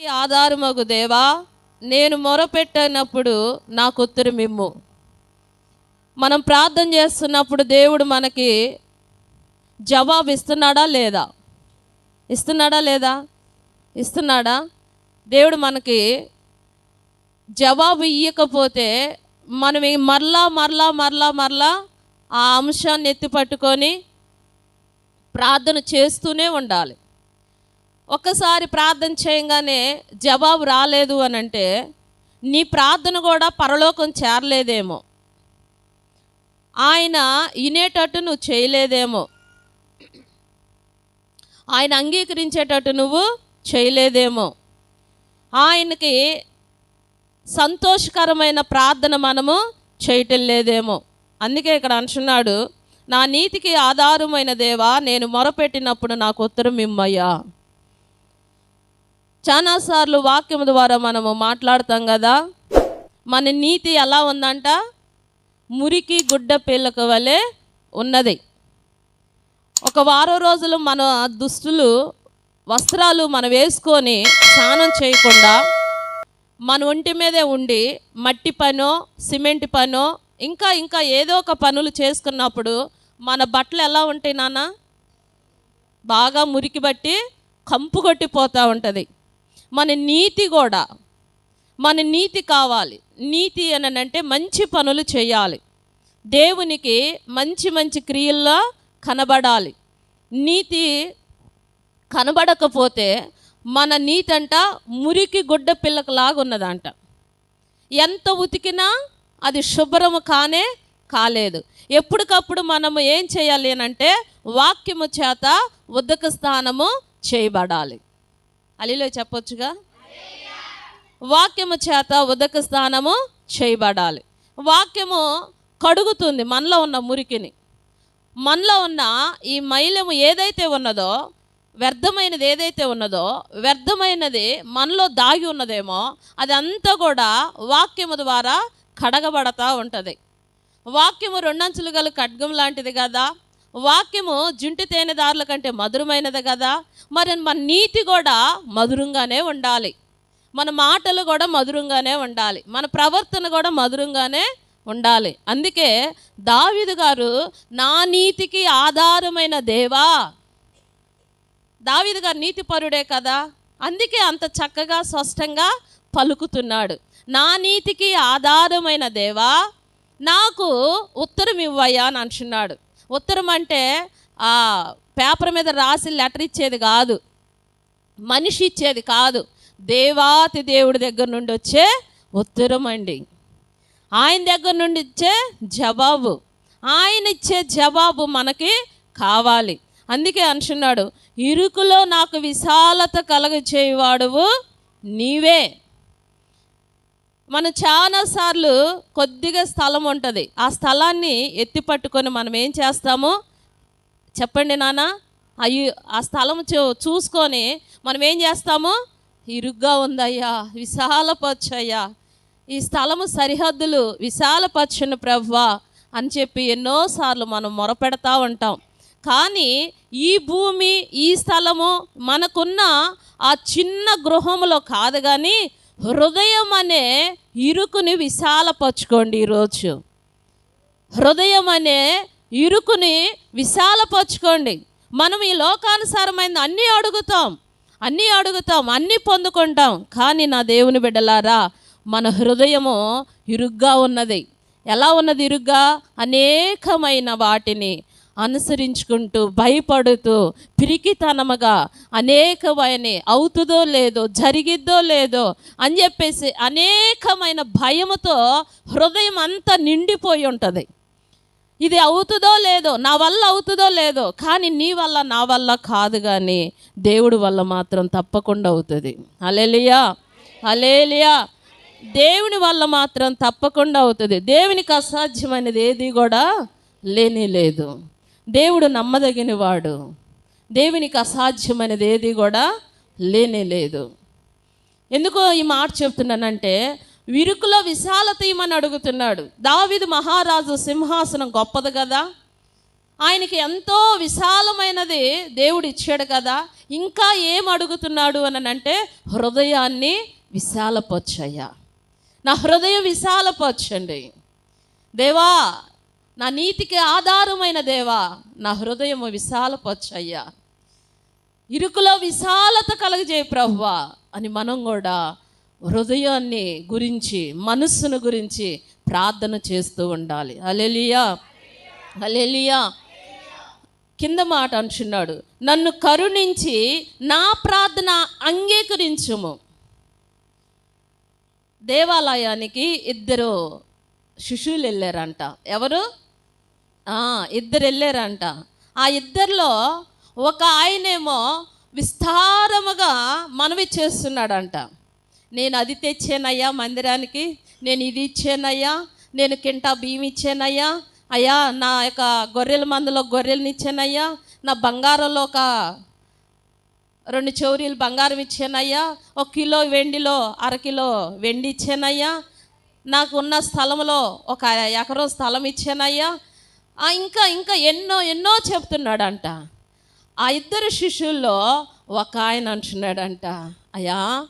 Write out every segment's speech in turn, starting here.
ఆధారమగు దేవా నేను మొరపెట్టినప్పుడు నాకు ఉత్తరు మిమ్ము మనం ప్రార్థన చేస్తున్నప్పుడు దేవుడు మనకి జవాబు ఇస్తున్నాడా లేదా? ఇస్తున్నాడా లేదా? ఇస్తున్నాడా? దేవుడు మనకి జవాబు ఇవ్వకపోతే మనం మరలా మరలా మరలా మరలా ఆ అంశాన్ని ఎత్తి పట్టుకొని ప్రార్థన చేస్తూనే ఉండాలి. ఒక్కసారి ప్రార్థన చేయగానే జవాబు రాలేదు అని అంటే నీ ప్రార్థన కూడా పరలోకం చేరలేదేమో. ఆయన వినేటట్టు నువ్వు చేయలేదేమో. ఆయన అంగీకరించేటట్టు నువ్వు చేయలేదేమో. ఆయనకి సంతోషకరమైన ప్రార్థన మనము చేయటం లేదేమో. అందుకే ఇక్కడ అంటున్నాడు నా నీతికి ఆధారమైన దేవా నేను మొరపెట్టినప్పుడు నాకు ఉత్తరం ఇమ్మయ్యా. చాలాసార్లు వాక్యం ద్వారా మనము మాట్లాడతాం కదా? మన నీతి ఎలా ఉందంట? మురికి గుడ్డ పిల్లక వలె ఉన్నది. ఒక వారం రోజులు మన దుస్తులు వస్త్రాలు మనం వేసుకొని స్నానం చేయకుండా మన ఒంటి మీదే ఉండి మట్టి పనో సిమెంట్ పనో ఇంకా ఇంకా ఏదో ఒక పనులు చేసుకున్నప్పుడు మన బట్టలు ఎలా ఉంటాయి నాన్న? బాగా మురికి బట్టి కంపు కొట్టిపోతూ ఉంటుంది. మన నీతి కూడా మన నీతి కావాలి. నీతి అని అంటే మంచి పనులు చేయాలి. దేవునికి మంచి మంచి క్రియల్లో కనబడాలి. నీతి కనబడకపోతే మన నీతి అంట మురికి గుడ్డ పిల్లకలాగా ఉన్నదంట. ఎంత ఉతికినా అది శుభ్రము కానే కాలేదు. ఎప్పటికప్పుడు మనము ఏం చేయాలి అని అంటే వాక్యము చేత ఉదక స్థానము చేయబడాలి. అలీలో చెప్పొచ్చుగా? వాక్యము చేత ఉదక స్థానము చేయబడాలి. వాక్యము కడుగుతుంది మనలో ఉన్న మురికిని. మనలో ఉన్న ఈ మైలము ఏదైతే ఉన్నదో వ్యర్థమైనది ఏదైతే ఉన్నదో వ్యర్థమైనది మనలో దాగి ఉన్నదేమో అది అంతా కూడా వాక్యము ద్వారా కడగబడతా ఉంటుంది. వాక్యము రెండంచులు గల ఖడ్గం లాంటిది కదా వాక్యము జుంటి తేనెదారుల కంటే మధురమైనది కదా. మరి మన నీతి కూడా మధురంగానే ఉండాలి. మన మాటలు కూడా మధురంగానే ఉండాలి. మన ప్రవర్తన కూడా మధురంగానే ఉండాలి. అందుకే దావిదు గారు నా నీతికి ఆధారమైన దేవా. దావీదు గారు నీతిపరుడే కదా. అందుకే అంత చక్కగా స్పష్టంగా పలుకుతున్నాడు. నా నీతికి ఆధారమైన దేవా నాకు ఉత్తరం ఇవ్వయ్యా అని అంటున్నాడు. ఉత్తరం అంటే ఆ పేపర్ మీద రాసి లెటర్ ఇచ్చేది కాదు. మనిషి ఇచ్చేది కాదు. దేవాతి దేవుడి దగ్గర నుండి వచ్చే ఉత్తరం అండి. ఆయన దగ్గర నుండి ఇచ్చే జవాబు. ఆయన ఇచ్చే జవాబు మనకి కావాలి. అందుకే అంటున్నాడు ఇరుకులో నాకు విశాలత కలగ చేయవాడువు నీవే. మనం చాలాసార్లు కొద్దిగా స్థలం ఉంటుంది. ఆ స్థలాన్ని ఎత్తి పట్టుకొని మనం ఏం చేస్తాము? చెప్పండి నాన్న. అయ్యి ఆ స్థలం చూ చూసుకొని మనం ఏం చేస్తాము? ఇరుగ్గా ఉందయ్యా విశాలపరచయ్యా. ఈ స్థలము సరిహద్దులు విశాలపరచును ప్రవ్వా అని చెప్పి ఎన్నోసార్లు మనం మొరపెడతా ఉంటాం. కానీ ఈ భూమి ఈ స్థలము మనకున్న ఆ చిన్న గృహంలో కాదు కానీ హృదయం అనే ఇరుకుని విశాలపరచుకోండి ఈరోజు. హృదయం అనే ఇరుకుని విశాలపరచుకోండి. మనం ఈ లోకానుసారమైన అన్నీ అడుగుతాం అన్నీ అడుగుతాం అన్నీ పొందుకుంటాం. కానీ నా దేవుని బిడ్డలారా మన హృదయము ఇరుగ్గా ఉన్నది. ఎలా ఉన్నది ఇరుగ్గా? అనేకమైన వాటిని అనుసరించుకుంటూ భయపడుతూ పిరికితనముగా అనేకమైన అవుతుందో లేదో జరిగిద్దో లేదో అని చెప్పేసి అనేకమైన భయముతో హృదయం అంతా నిండిపోయి ఉంటుంది. ఇది అవుతుందో లేదో నా వల్ల అవుతుందో లేదో కానీ నీ వల్ల నా వల్ల కాదు కానీ దేవుడి వల్ల మాత్రం తప్పకుండా అవుతుంది. అలేలియా అలేలియా దేవుని వల్ల మాత్రం తప్పకుండా అవుతుంది. దేవునికి అసాధ్యమైనది ఏది కూడా లేనే లేదు. దేవుడు నమ్మదగిన వాడు దేవునికి అసాధ్యమైనది ఏది కూడా లేనే లేదు. ఎందుకో ఈ మాట చెప్తున్నానంటే విరుకులో విశాలత ఇమని అడుగుతున్నాడు. దావిదు మహారాజు సింహాసనం గొప్పది కదా. ఆయనకి ఎంతో విశాలమైనది దేవుడు ఇచ్చాడు కదా. ఇంకా ఏం అడుగుతున్నాడు అని అంటే హృదయాన్ని విశాలపరచయ్యా. నా హృదయం విశాలపరచండి. దేవా నా నీతికి ఆధారమైన దేవా నా హృదయము విశాలపరచయ్యా. ఇరుకులో విశాలత కలగజేయ ప్రభువా అని మనం కూడా హృదయాన్ని గురించి మనస్సును గురించి ప్రార్థన చేస్తూ ఉండాలి. అలెలియా అలెలియా కింద మాట అంటున్నాడు నన్ను కరుణించి నా ప్రార్థన అంగీకరించుము. దేవాలయానికి ఇద్దరు శిష్యులు వెళ్ళారంట. ఎవరు? ఇద్దరు వెళ్ళారంట ఆ ఇద్దరిలో ఒక ఆయనేమో విస్తారముగా మనవి చేస్తున్నాడంట. నేను అది తెచ్చానయ్యా మందిరానికి నేను ఇది ఇచ్చానయ్యా నేను కింటా బియ్యం ఇచ్చానయ్యా అయ్యా నా యొక్క గొర్రెల మందులో గొర్రెలను ఇచ్చానయ్యా నా బంగారంలో ఒక రెండు చౌరీలు బంగారం ఇచ్చానయ్యా ఒక కిలో వెండిలో అరకిలో వెండి ఇచ్చానయ్యా నాకు ఉన్న స్థలంలో ఒక ఎకరం స్థలం ఇచ్చానయ్యా ఇంకా ఇంకా ఎన్నో ఎన్నో చెప్తున్నాడంట. ఆ ఇద్దరు శిష్యుల్లో ఒక ఆయన అంటున్నాడంట అయ్యా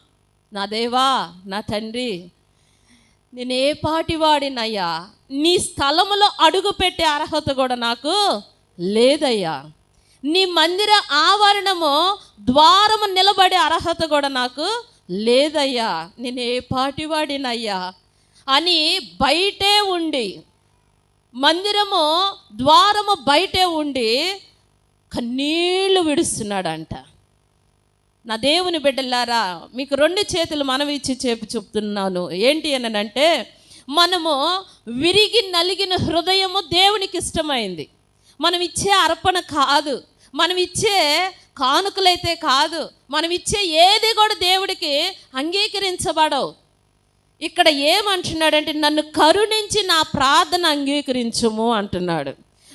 నా దేవా నా తండ్రి నేను ఏ పాటి వాడినయ్యా నీ స్థలములో అడుగు పెట్టే అర్హత కూడా నాకు లేదయ్యా. నీ మందిర ఆవరణము ద్వారము నిలబడే అర్హత కూడా నాకు లేదయ్యా. నేను ఏ పాటి వాడినయ్యా అని బయటే ఉండి మందిరము ద్వారము బయటే ఉండి కన్నీళ్ళు విడుస్తున్నాడంట. నా దేవుని బిడ్డలారా మీకు రెండు చేతులు మనవి ఇచ్చి చెప్పి చెప్తున్నాను. ఏంటి అని అంటే మనము విరిగి నలిగిన హృదయము దేవునికి ఇష్టమైంది. మనం ఇచ్చే అర్పణ కాదు. మనం ఇచ్చే కానుకలైతే కాదు. మనం ఇచ్చే ఏది కూడా దేవుడికి అంగీకరించబడవు. ఇక్కడ ఏమంటున్నాడంటే నన్ను కరుణించి నా ప్రార్థన అంగీకరించుము అంటున్నాడు.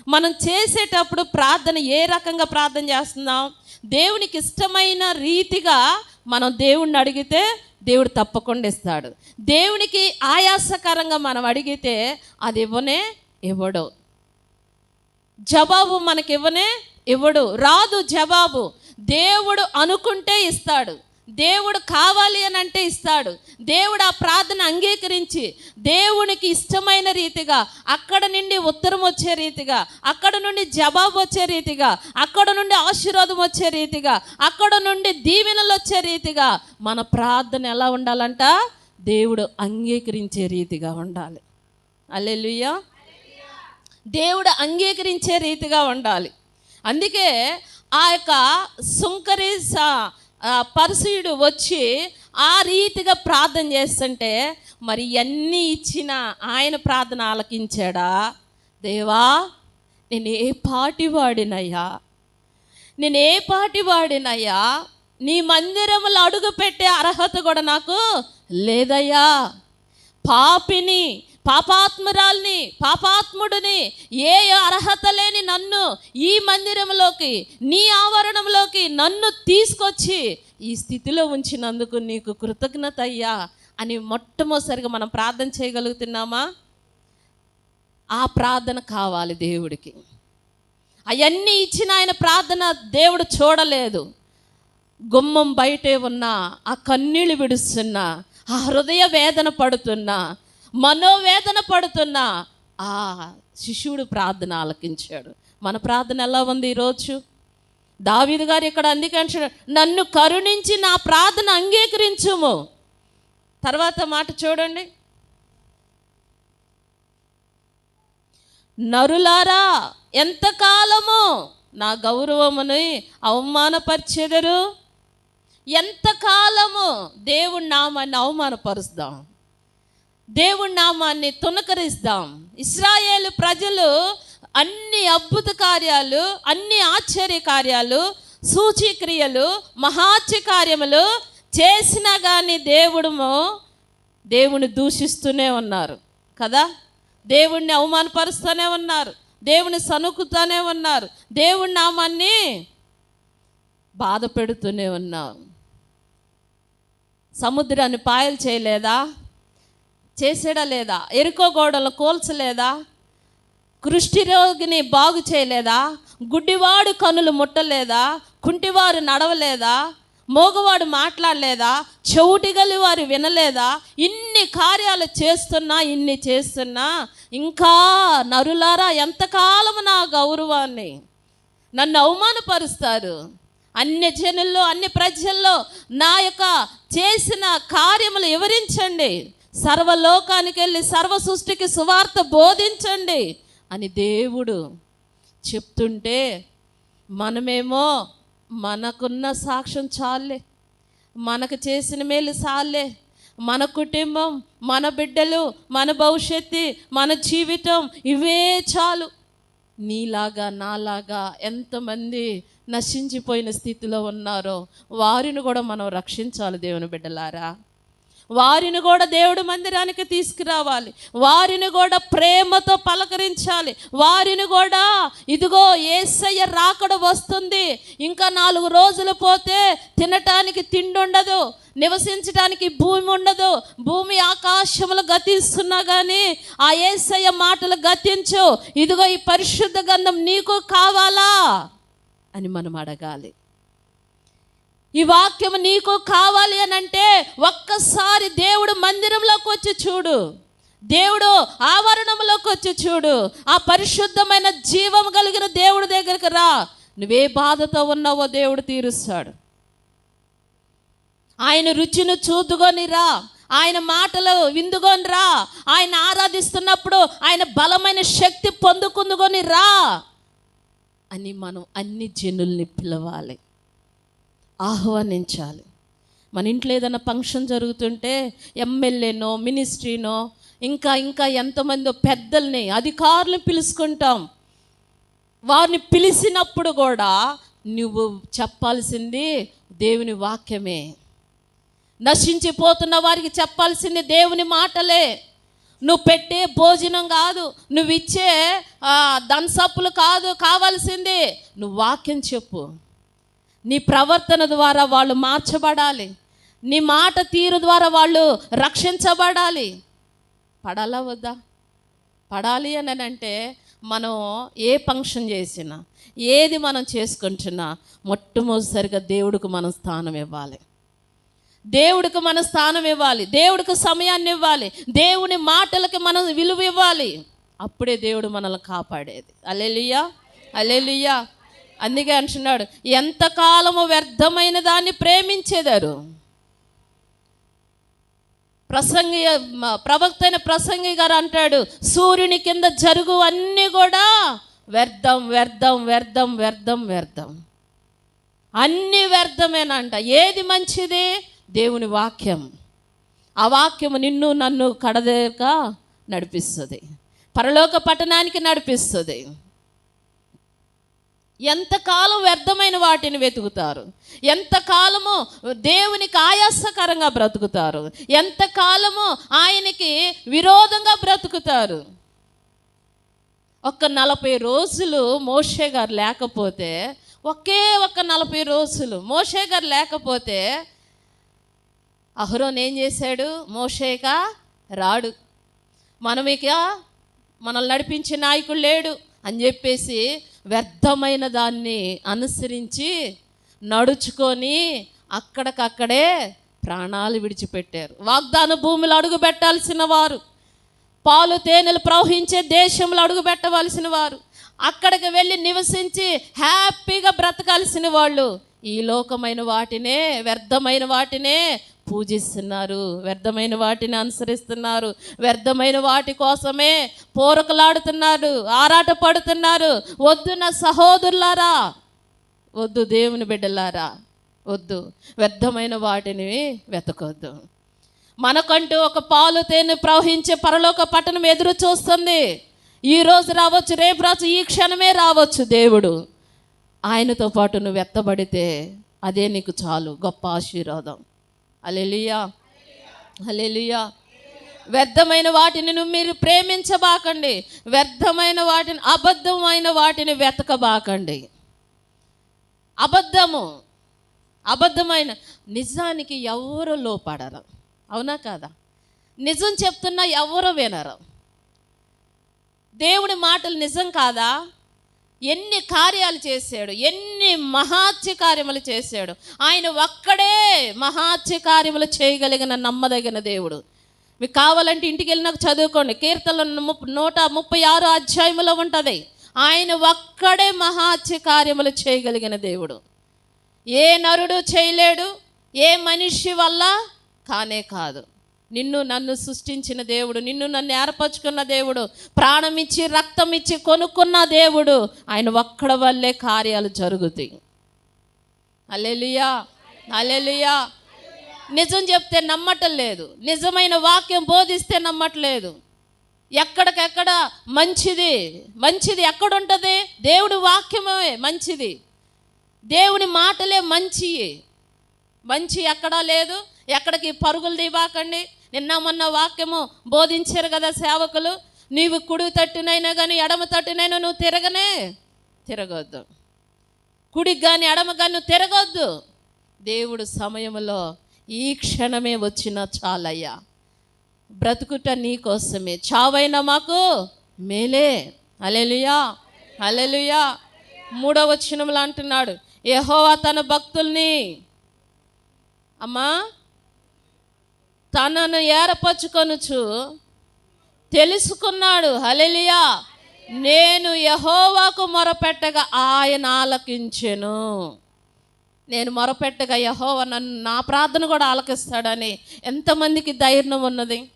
మనం చేసేటప్పుడు ప్రార్థన ఏ రకంగా ప్రార్థన చేస్తున్నాం? దేవునికి ఇష్టమైన రీతిగా మనం దేవుణ్ణి అడిగితే దేవుడు తప్పకుండా ఇస్తాడు. దేవునికి ఆయాసకరంగా మనం అడిగితే అది ఇవ్వనే ఇవ్వడు. జవాబు మనకి ఇవ్వనే ఇవ్వడు. రాదు జవాబు. దేవుడు అనుకుంటే ఇస్తాడు. దేవుడు కావాలి అని అంటే ఇస్తాడు. దేవుడు ఆ ప్రార్థన అంగీకరించి దేవునికి ఇష్టమైన రీతిగా అక్కడ నుండి ఉత్తరం వచ్చే రీతిగా అక్కడ నుండి జవాబు వచ్చే రీతిగా అక్కడ నుండి ఆశీర్వాదం వచ్చే రీతిగా అక్కడ నుండి దీవెనలు వచ్చే రీతిగా మన ప్రార్థన ఎలా ఉండాలంట? దేవుడు అంగీకరించే రీతిగా ఉండాలి. అల్లెలుయ్యా దేవుడు అంగీకరించే రీతిగా ఉండాలి. అందుకే ఆ యొక్క సుంకరి సా పరిసయుడు వచ్చి ఆ రీతిగా ప్రార్థన చేస్తుంటే మరి ఎన్ని ఇచ్చిన ఆయన ప్రార్థన ఆలకించాడా? దేవా నేను ఏ పాటి వాడినయ్యా? నేను ఏ పాటి వాడినయ్యా? నీ మందిరములు అడుగు పెట్టే అర్హత కూడా నాకు లేదయ్యా. పాపిని పాపాత్మురాల్ని పాపాత్ముడిని ఏ అర్హత లేని నన్ను ఈ మందిరంలోకి నీ ఆవరణంలోకి నన్ను తీసుకొచ్చి ఈ స్థితిలో ఉంచినందుకు నీకు కృతజ్ఞత అయ్యా అని మొట్టమొదటిసారిగా మనం ప్రార్థన చేయగలుగుతున్నామా? ఆ ప్రార్థన కావాలి దేవుడికి. అవన్నీ ఇచ్చిన ఆయన ప్రార్థన దేవుడు చూడలేదు. గుమ్మం బయటే ఉన్న ఆ కన్నీళ్ళు విడుస్తున్నా ఆ హృదయ వేదన పడుతున్నా మనోవేదన పడుతున్న ఆ శిశువుడు ప్రార్థన ఆలకించాడు. మన ప్రార్థన ఎలా ఉంది ఈరోజు? దావీదు గారు ఇక్కడ అందుకే నన్ను కరుణించి నా ప్రార్థన అంగీకరించుము. తర్వాత మాట చూడండి. నరులారా ఎంతకాలము నా గౌరవముని అవమానపరిచెదరు? ఎంతకాలము దేవుడి నామాన్ని అవమానపరుస్తాం? దేవుడి నామాన్ని తునకరిస్తాం ఇస్రాయేలు ప్రజలు అన్ని అద్భుత కార్యాలు అన్ని ఆశ్చర్య కార్యాలు సూచిక్రియలు మహాత్య కార్యములు చేసినా కానీ దేవుడుము దేవుని దూషిస్తూనే ఉన్నారు. కదా? దేవుణ్ణి అవమానపరుస్తూనే ఉన్నారు. దేవుని సనుకుతూనే ఉన్నారు. దేవుడి నామాన్ని బాధ పెడుతూనే ఉన్నారు. సముద్రాన్ని పాయలు చేయలేదా? చేసాడా లేదా? ఎరుకో గోడలు కోల్చలేదా? కృష్టి రోగిని బాగు చేయలేదా? గుడ్డివాడు కనులు ముట్టలేదా? కుంటివారు నడవలేదా? మోగవాడు మాట్లాడలేదా? చెవుటి గలి వారు వినలేదా? ఇన్ని కార్యాలు చేస్తున్నా ఇన్ని చేస్తున్నా ఇంకా నరులారా ఎంతకాలము నా గౌరవాన్ని నన్ను అవమానపరుస్తారు? అన్ని జనుల్లో అన్ని ప్రజల్లో నా యొక్క చేసిన కార్యములు వివరించండి. సర్వలోకానికి వెళ్ళి సర్వ సృష్టికి సువార్త బోధించండి అని దేవుడు చెప్తుంటే మనమేమో మనకున్న సాక్ష్యం చాలే మనకు చేసిన మేలు చాలే మన కుటుంబం మన బిడ్డలు మన భవిష్యత్తు మన జీవితం ఇవే చాలు. నీలాగా నాలాగా ఎంతమంది నశించిపోయిన స్థితిలో ఉన్నారో వారిని కూడా మనం రక్షించాలి దేవుని బిడ్డలారా. వారిని కూడా దేవుడి మందిరానికి తీసుకురావాలి. వారిని కూడా ప్రేమతో పలకరించాలి. వారిని కూడా ఇదిగో ఏసయ్య రాకడ వస్తుంది. ఇంకా నాలుగు రోజులు పోతే తినటానికి తిండి ఉండదు నివసించడానికి భూమి ఉండదు. భూమి ఆకాశములు గతిస్తున్నా కానీ ఆ ఏసయ్య మాటలు గతించు. ఇదిగో ఈ పరిశుద్ధ గంధం నీకు కావాలా అని మనం అడగాలి. ఈ వాక్యం నీకు కావాలి అని అంటే ఒక్కసారి దేవుడు మందిరంలోకి వచ్చి చూడు. దేవుడు ఆవరణంలోకి వచ్చి చూడు. ఆ పరిశుద్ధమైన జీవం కలిగిన దేవుడి దగ్గరికి రా. నువ్వే బాధతో ఉన్నావో దేవుడు తీరుస్తాడు. ఆయన రుచిని చూదుకొని రా. ఆయన మాటలు విందుకొని రా. ఆయన ఆరాధిస్తున్నప్పుడు ఆయన బలమైన శక్తి పొందుకుందుకొని రా అని మనం అన్ని జనుల్ని పిలవాలి. ఆహ్వానించాలి. మన ఇంట్లో ఏదైనా ఫంక్షన్ జరుగుతుంటే ఎమ్మెల్యేనో మినిస్ట్రీనో ఇంకా ఇంకా ఎంతమందో పెద్దల్ని అధికారులు పిలుచుకుంటాం. వారిని పిలిచినప్పుడు కూడా నువ్వు చెప్పాల్సింది దేవుని వాక్యమే. నశించిపోతున్న వారికి చెప్పాల్సింది దేవుని మాటలే. నువ్వు పెట్టే భోజనం కాదు నువ్వు ఇచ్చే దన్సప్పులు కాదు కావాల్సింది నువ్వు వాక్యం చెప్పు. నీ ప్రవర్తన ద్వారా వాళ్ళు మార్చబడాలి. నీ మాట తీరు ద్వారా వాళ్ళు రక్షించబడాలి. పడాలా వద్దా పడాలి అని అంటే మనం ఏ ఫంక్షన్ చేసినా ఏది మనం చేసుకుంటున్నా మొట్టమొదటిసారిగా దేవుడికి మనం స్థానం ఇవ్వాలి. దేవుడికి మన స్థానం ఇవ్వాలి. దేవుడికి సమయాన్ని ఇవ్వాలి. దేవుని మాటలకి మనం విలువ ఇవ్వాలి. అప్పుడే దేవుడు మనల్ని కాపాడేది. అలెలుయ్యా అలెలుయ్యా అందుకే అంటున్నాడు ఎంతకాలము వ్యర్థమైన దాన్ని ప్రేమించేదారు? ప్రసంగి ప్రవక్త అయిన ప్రసంగి గారు అంటాడు సూర్యుని కింద జరుగు అన్నీ కూడా వ్యర్థం వ్యర్థం వ్యర్థం వ్యర్థం వ్యర్థం. అన్నీ వ్యర్థమేనంట. ఏది మంచిది? దేవుని వాక్యం. ఆ వాక్యము నిన్ను నన్ను కడదేక నడిపిస్తుంది. పరలోక పట్టణానికి నడిపిస్తుంది. ఎంతకాలం వ్యర్థమైన వాటిని వెతుకుతారు? ఎంతకాలము దేవునికి ఆయాసకరంగా బ్రతుకుతారు? ఎంతకాలము ఆయనకి విరోధంగా బ్రతుకుతారు? ఒక్క నలభై రోజులు మోషే గారు లేకపోతే ఒకే ఒక్క నలభై రోజులు మోషే గారు లేకపోతే అహరోన్ ఏం చేశాడు? మోషేగా రాడు. మనం మనల్ని నడిపించే నాయకుడు లేడు. అని చెప్పేసి వ్యర్థమైన దాన్ని అనుసరించి నడుచుకొని అక్కడికక్కడే ప్రాణాలు విడిచిపెట్టారు. వాగ్దాన భూమిలో అడుగు పెట్టాల్సిన వారు పాలు తేనెలు ప్రవహించే దేశంలో అడుగు పెట్టవలసిన వారు అక్కడికి వెళ్ళి నివసించి హ్యాపీగా బ్రతకాల్సిన వాళ్ళు ఈ లోకమైన వాటినే వ్యర్థమైన వాటినే పూజిస్తున్నారు. వ్యర్థమైన వాటిని అనుసరిస్తున్నారు. వ్యర్థమైన వాటి కోసమే పోరకలాడుతున్నారు. ఆరాట పడుతున్నారు. వద్దు నా సహోదరులారా. వద్దు దేవుని బిడ్డలారా. వద్దు. వ్యర్థమైన వాటిని వెతకొద్దు. మనకంటూ ఒక పాలు తేనె ప్రవహించే పరలోక పట్టణం ఎదురు చూస్తుంది. ఈ రోజు రావచ్చు రేపు రావచ్చు ఈ క్షణమే రావచ్చు దేవుడు. ఆయనతో పాటు నువ్వు ఎత్తబడితే అదే నీకు చాలు. గొప్ప ఆశీర్వాదం. అలెలియా అలెలియా వ్యర్థమైన వాటిని మీరు ప్రేమించబాకండి. వ్యర్థమైన వాటిని అబద్ధమైన వాటిని వెతకబాకండి. అబద్ధము అబద్ధమైన నిజానికి ఎవరు లోపడరు. అవునా కాదా? నిజం చెప్తున్నా ఎవరు వినరు. దేవుడి మాటలు నిజం కాదా? ఎన్ని కార్యాలు చేశాడు ఎన్ని మహాత్య కార్యములు చేశాడు. ఆయన ఒక్కడే మహాత్య కార్యములు చేయగలిగిన నమ్మదగిన దేవుడు. మీకు కావాలంటే ఇంటికి వెళ్ళినాక చదువుకోండి. కీర్తనలు నూట ముప్పై ఆరు అధ్యాయములో ఉంటుంది. ఆయన ఒక్కడే మహాత్య కార్యములు చేయగలిగిన దేవుడు. ఏ నరుడు చేయలేడు ఏ మనిషి వల్ల కానే కాదు. నిన్ను నన్ను సృష్టించిన దేవుడు నిన్ను నన్ను ఏర్పరచుకున్న దేవుడు ప్రాణం ఇచ్చి రక్తం ఇచ్చి కొనుక్కున్న దేవుడు ఆయన ఒక్కడ వల్లే కార్యాలు జరుగుతాయి. అలెలుయా అలెలుయా నిజం చెప్తే నమ్మటం లేదు. నిజమైన వాక్యం బోధిస్తే నమ్మట్లేదు ఎక్కడికెక్కడ మంచిది మంచిది ఎక్కడుంటుంది? దేవుడి వాక్యమే మంచిది. దేవుని మాటలే మంచి మంచి ఎక్కడా లేదు. ఎక్కడికి పరుగులు దివాకండి నిన్న మొన్న వాక్యము బోధించారు కదా సేవకులు? నీవు కుడి తట్టునైనా కానీ ఎడమ తట్టునైనా నువ్వు తిరగనే తిరగొద్దు. కుడికి కానీ ఎడమ కానీ నువ్వు తిరగొద్దు. దేవుడు సమయంలో ఈ క్షణమే వచ్చిన చాలయ్యా. బ్రతుకుట నీ కోసమే. చావైనా మాకు మేలే. అలెలుయా అలెలుయా మూడవ వచనంలో అంటున్నాడు. యెహోవా తన భక్తుల్ని. అమ్మా తనను ఏర్పరచుకొనుచు తెలుసుకున్నాడు. హలెలియా నేను యహోవాకు మొరపెట్టగా ఆయన ఆలకించెను. నేను మొరపెట్టగా యహోవ నన్ను నా ప్రార్థన కూడా ఆలకిస్తాడని ఎంతమందికి ధైర్యం ఉన్నది?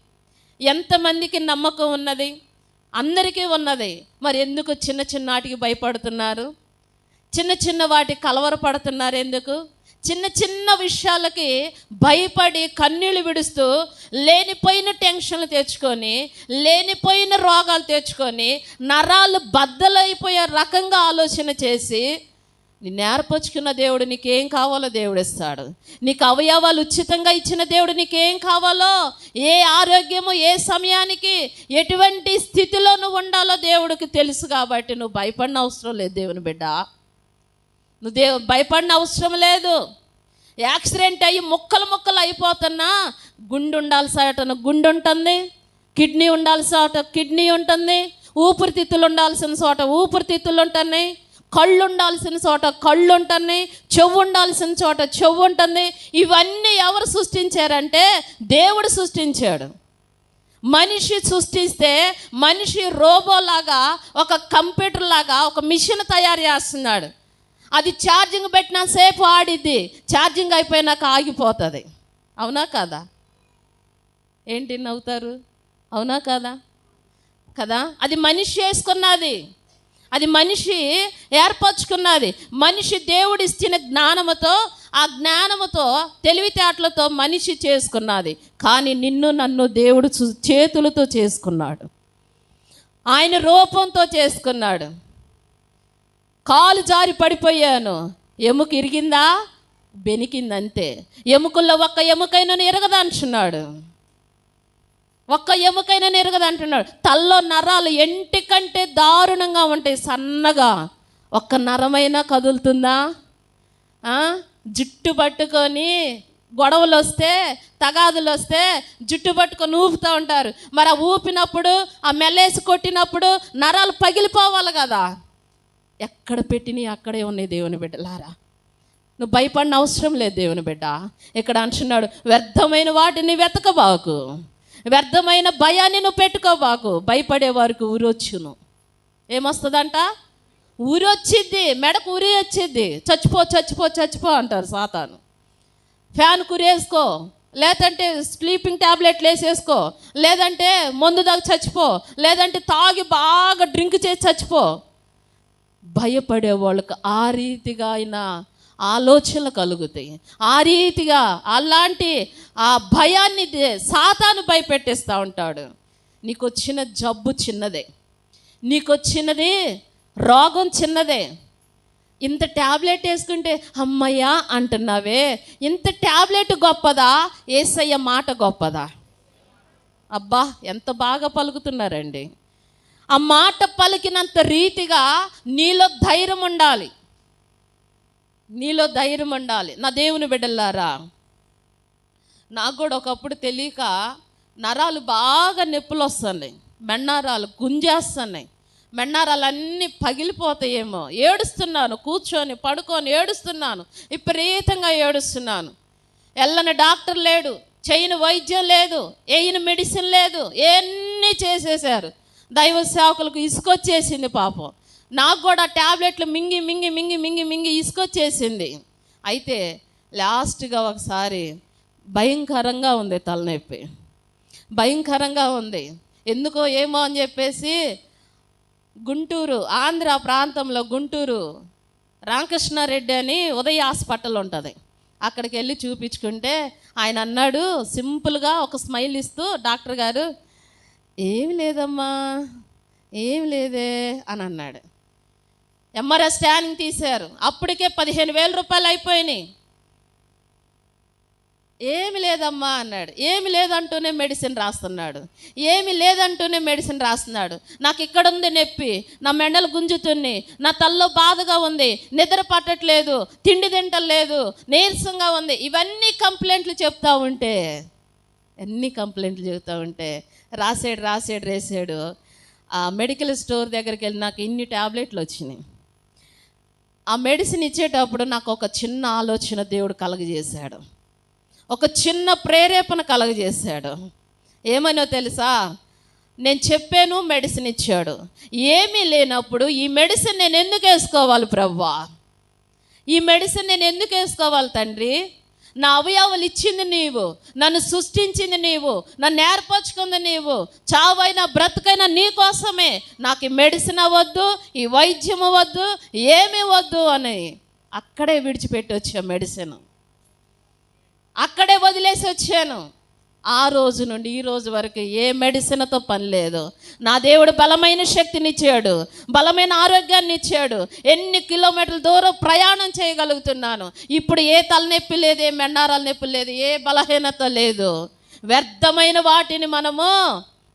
ఎంతమందికి నమ్మకం ఉన్నది? అందరికీ ఉన్నది. మరి ఎందుకు చిన్న చిన్న వాటికి భయపడుతున్నారు? చిన్న చిన్న వాటి కలవరపడుతున్నారు ఎందుకు? చిన్న చిన్న విషయాలకి భయపడి కన్నీళ్ళు విడుస్తూ లేనిపోయిన టెన్షన్లు తెచ్చుకొని లేనిపోయిన రోగాలు తెచ్చుకొని నరాలు బద్దలైపోయే రకంగా ఆలోచన చేసి నిన్ను ఏర్పరచుకున్న దేవుడు నీకేం కావాలో దేవుడు ఇస్తాడు. నీకు అవయవాలు ఉచితంగా ఇచ్చిన దేవుడు నీకేం కావాలో ఏ ఆరోగ్యము ఏ సమయానికి ఎటువంటి స్థితిలో నువ్వు ఉండాలో దేవుడికి తెలుసు కాబట్టి నువ్వు భయపడిన అవసరం లేదు దేవుని బిడ్డ. నువ్వు దేవు భయపడిన అవసరం లేదు. యాక్సిడెంట్ అయ్యి ముక్కలు ముక్కలు అయిపోతున్నా గుండు ఉండాల్సిన గుండు ఉంటుంది కిడ్నీ ఉండాల్సిన చోట కిడ్నీ ఉంటుంది ఊపిరితిత్తులు ఉండాల్సిన చోట ఊపిరితిత్తులు ఉంటున్నాయి కళ్ళు ఉండాల్సిన చోట కళ్ళు ఉంటున్నాయి చెవు ఉండాల్సిన చోట చెవు ఉంటుంది. ఇవన్నీ ఎవరు సృష్టించారంటే దేవుడు సృష్టించాడు. మనిషి సృష్టిస్తే మనిషి రోబోలాగా ఒక కంప్యూటర్ లాగా ఒక మిషన్ తయారు చేస్తున్నాడు. అది ఛార్జింగ్ పెట్టినా సేపు ఆడిద్ది. ఛార్జింగ్ అయిపోయినాక ఆగిపోతుంది. అవునా కదా? ఏంటి నవ్వుతారు? అవునా కదా? కదా? అది మనిషి చేసుకున్నది. అది మనిషి ఏర్పరచుకున్నది. మనిషి దేవుడు ఇచ్చిన జ్ఞానముతో ఆ జ్ఞానముతో తెలివితేటలతో మనిషి చేసుకున్నది. కానీ నిన్ను నన్ను దేవుడు చూ- చేతులతో చేసుకున్నాడు. ఆయన రూపంతో చేసుకున్నాడు. కాలు జారి పడిపోయాను. ఎముక ఇరిగిందా? బెనికిందంతే. ఎముకల్లో ఒక్క ఎముకైనా ఎరగదంటున్నాడు. ఒక్క ఎముకైనా ఎరగదంటున్నాడు. తల్లో నరాలు ఎంటి కంటే దారుణంగా ఉంటాయి సన్నగా. ఒక్క నరమైనా కదులుతుందా? జుట్టు పట్టుకొని గొడవలు వస్తే తగాదులు వస్తే జుట్టు పట్టుకొని ఊపుతూ ఉంటారు. మరి ఆ ఊపినప్పుడు ఆ మెల్లేసి కొట్టినప్పుడు నరాలు పగిలిపోవాలి కదా. ఎక్కడ పెట్టినవి అక్కడే ఉన్నాయి దేవుని బిడ్డలారా నువ్వు భయపడిన అవసరం లేదు దేవుని బిడ్డ. ఇక్కడ అంటున్నాడు వ్యర్థమైన వాటిని వెతకబాకు. వ్యర్థమైన భయాన్ని నువ్వు పెట్టుకోబాకు. భయపడే వారికి ఊరొచ్చును. ఏమొస్తుందంట? ఊరొచ్చిద్ది మెడకు ఉరి వచ్చిద్ది. చచ్చిపో చచ్చిపో చచ్చిపో అంటారు సాతాను. ఫ్యాన్ కురేసుకో లేదంటే స్లీపింగ్ ట్యాబ్లెట్లు వేసేసుకో లేదంటే మందు దాకా చచ్చిపో లేదంటే తాగి బాగా డ్రింక్ చేసి చచ్చిపో. భయపడే వాళ్ళకి ఆ రీతిగా ఆయన ఆలోచనలు కలుగుతాయి. ఆ రీతిగా అలాంటి ఆ భయాన్ని సాతాను భయపెట్టేస్తూ ఉంటాడు. నీకు వచ్చిన జబ్బు చిన్నదే. నీకు వచ్చినది రోగం చిన్నదే. ఇంత ట్యాబ్లెట్ వేసుకుంటే అమ్మయ్యా అంటున్నావే ఇంత ట్యాబ్లెట్ గొప్పదా? ఏసయ్య మాట గొప్పదా? అబ్బా ఎంత బాగా పలుకుతున్నారండి. ఆ మాట పలికినంత రీతిగా నీలో ధైర్యం ఉండాలి. నీలో ధైర్యం ఉండాలి. నా దేవుని బిడ్డలారా నాకు కూడా ఒకప్పుడు తెలియక నరాలు బాగా నొప్పులు వస్తున్నాయి మెన్నారాలు గుంజేస్తున్నాయి. మెండారాలు అన్నీ పగిలిపోతాయేమో. ఏడుస్తున్నాను కూర్చొని పడుకొని ఏడుస్తున్నాను విపరీతంగా ఏడుస్తున్నాను. ఎల్లని డాక్టర్ లేడు చేయని వైద్యం లేదు వేయని మెడిసిన్ లేదు ఎన్ని చేసేసారు దైవ సేవకులకు ఇసుకొచ్చేసింది పాపం. నాకు కూడా ట్యాబ్లెట్లు మింగి మింగి మింగి మింగి మింగి ఇసుకొచ్చేసింది. అయితే లాస్ట్గా ఒకసారి భయంకరంగా ఉంది తలనొప్పి. భయంకరంగా ఉంది. ఎందుకో ఏమో అని చెప్పేసి గుంటూరు ఆంధ్ర ప్రాంతంలో గుంటూరు రామకృష్ణారెడ్డి అని ఉదయ హాస్పిటల్ ఉంటుంది. అక్కడికి వెళ్ళి చూపించుకుంటే ఆయన అన్నాడు సింపుల్గా ఒక స్మైల్ ఇస్తూ డాక్టర్ గారు ఏమి లేదమ్మా ఏం లేదే అని అన్నాడు. ఎంఆర్ఐ స్కానింగ్ తీశారు. అప్పటికే పదిహేను వేల రూపాయలు అయిపోయినాయి. ఏమి లేదమ్మా అన్నాడు. ఏమి లేదంటూనే మెడిసిన్ రాస్తున్నాడు. ఏమి లేదంటూనే మెడిసిన్ రాస్తున్నాడు. నాకు ఇక్కడ ఉంది నొప్పి నా మెండలు గుంజుతుంది నా తల్లో బాధగా ఉంది నిద్ర పట్టట్లేదు తిండి తింటలేదు నీరసంగా ఉంది. ఇవన్నీ కంప్లైంట్లు చెప్తా ఉంటే ఎన్ని కంప్లైంట్లు చెబుతూ ఉంటే రాసాడు రాసాడు రాసాడు. ఆ మెడికల్ స్టోర్ దగ్గరికి వెళ్ళి నాకు ఇన్ని ట్యాబ్లెట్లు వచ్చినాయి. ఆ మెడిసిన్ ఇచ్చేటప్పుడు నాకు ఒక చిన్న ఆలోచన దేవుడు కలగజేశాడు. ఒక చిన్న ప్రేరేపణ కలగజేశాడు. ఏమనో తెలుసా? నేను చెప్పాను మెడిసిన్ ఇచ్చాడు. ఏమీ లేనప్పుడు ఈ మెడిసిన్ నేను ఎందుకు వేసుకోవాలి ప్రవ్వా ఈ మెడిసిన్ నేను ఎందుకు వేసుకోవాలి తండ్రి? నా అవయవాలు ఇచ్చింది నీవు నన్ను సృష్టించింది నీవు నన్ను ఏర్పరచుకుంది నీవు. చావైనా బ్రతుకైనా నీ కోసమే. నాకు ఈ మెడిసిన్ అవ్వద్దు ఈ వైద్యం అవ్వద్దు ఏమీ వద్దు అని అక్కడే విడిచిపెట్టి వచ్చా మెడిసిన్. అక్కడే వదిలేసి వచ్చాను. ఆ రోజు నుండి ఈ రోజు వరకు ఏ మెడిసిన్తో పని లేదు. నా దేవుడు బలమైన శక్తినిచ్చాడు బలమైన ఆరోగ్యాన్ని ఇచ్చాడు. ఎన్ని కిలోమీటర్ల దూరం ప్రయాణం చేయగలుగుతున్నాను. ఇప్పుడు ఏ తలనొప్పి లేదు ఏ మెండారాల నొప్పి లేదు ఏ బలహీనత లేదు. వ్యర్థమైన వాటిని మనము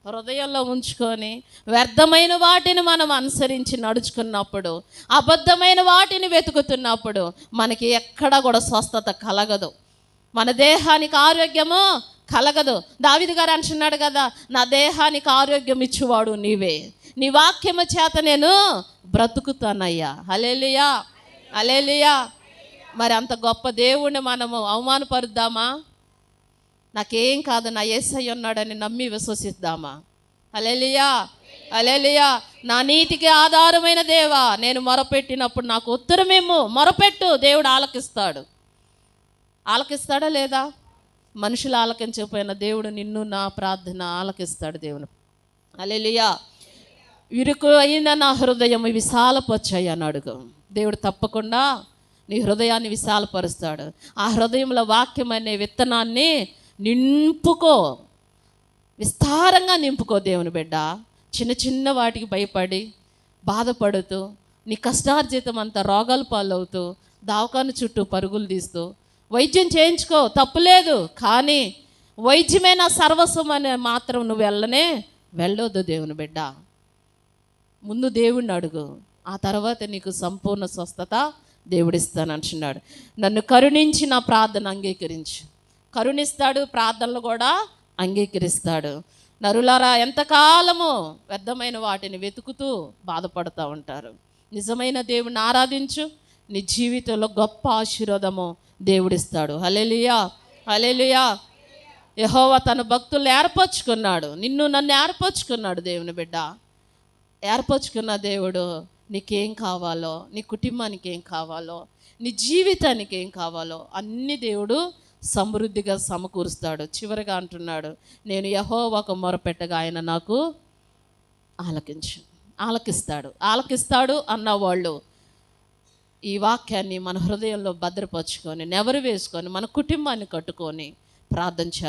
హృదయంలో ఉంచుకొని వ్యర్థమైన వాటిని మనం అనుసరించి నడుచుకున్నప్పుడు అబద్ధమైన వాటిని వెతుకుతున్నప్పుడు మనకి ఎక్కడ కూడా స్వస్థత కలగదు. మన దేహానికి ఆరోగ్యము కలగదు. దావిది గారు అంటున్నాడు కదా నా దేహానికి ఆరోగ్యం ఇచ్చేవాడు నీవే. నీ వాక్యము చేత నేను బ్రతుకుతానయ్యా. అలేలియా అలేలియా మరి అంత గొప్ప దేవుణ్ణి మనము అవమానపరుద్దామా? నాకేం కాదు నా ఏసై ఉన్నాడని నమ్మి విశ్వసిద్దామా? అలేలియా అలేలియా నా నీతికి ఆధారమైన దేవా నేను మొరపెట్టినప్పుడు నాకు ఉత్తరమేమో మొరపెట్టు దేవుడు ఆలకిస్తాడు. ఆలకిస్తాడా లేదా? మనుషులు ఆలకించకపోయిన దేవుడు నిన్ను నా ప్రార్థన ఆలకిస్తాడు దేవుడు. అలెలియా ఇరుకు అయిన నా హృదయం విశాలపచ్చాయి అని అడుగు. దేవుడు తప్పకుండా నీ హృదయాన్ని విశాలపరుస్తాడు. ఆ హృదయంలో వాక్యం అనే విత్తనాన్ని నింపుకో. విస్తారంగా నింపుకో దేవుని బిడ్డ. చిన్న చిన్న వాటికి భయపడి బాధపడుతూ నీ కష్టార్జితం అంతా రోగాలు పాలవుతూ దావకాను చుట్టూ పరుగులు తీస్తూ వైద్యం చేయించుకో తప్పులేదు కానీ వైద్యమే నా సర్వస్వం అనే మాత్రం నువ్వు వెళ్ళనే వెళ్ళొద్దు దేవుని బిడ్డ. ముందు దేవుణ్ణి అడుగు. ఆ తర్వాత నీకు సంపూర్ణ స్వస్థత దేవుడిస్తాను అంటున్నాడు. నన్ను కరుణించి నా ప్రార్థన అంగీకరించు. కరుణిస్తాడు ప్రార్థనలు కూడా అంగీకరిస్తాడు. నరులారా ఎంతకాలము వ్యర్థమైన వాటిని వెతుకుతూ బాధపడుతూ ఉంటారు. నిజమైన దేవుని ఆరాధించు. నీ జీవితంలో గొప్ప ఆశీర్వాదము దేవుడిస్తాడు. హలెలియా హలెలియా యహోవా తన భక్తులు ఏర్పరచుకున్నాడు. నిన్ను నన్ను ఏర్పరచుకున్నాడు దేవుని బిడ్డ. ఏర్పరచుకున్న దేవుడు నీకేం కావాలో నీ కుటుంబానికి ఏం కావాలో నీ జీవితానికి ఏం కావాలో అన్ని దేవుడు సమృద్ధిగా సమకూరుస్తాడు. చివరిగా అంటున్నాడు నేను యహోవాకు మొరపెట్టగా ఆయన నాకు ఆలకించు ఆలకిస్తాడు. ఆలకిస్తాడు అన్నవాళ్ళు ఈ వాక్యాన్ని మన హృదయంలో భద్రపరుచుకొని నెవరు వేసుకొని మన కుటుంబాన్ని కట్టుకొని ప్రార్థన చేద్దాం.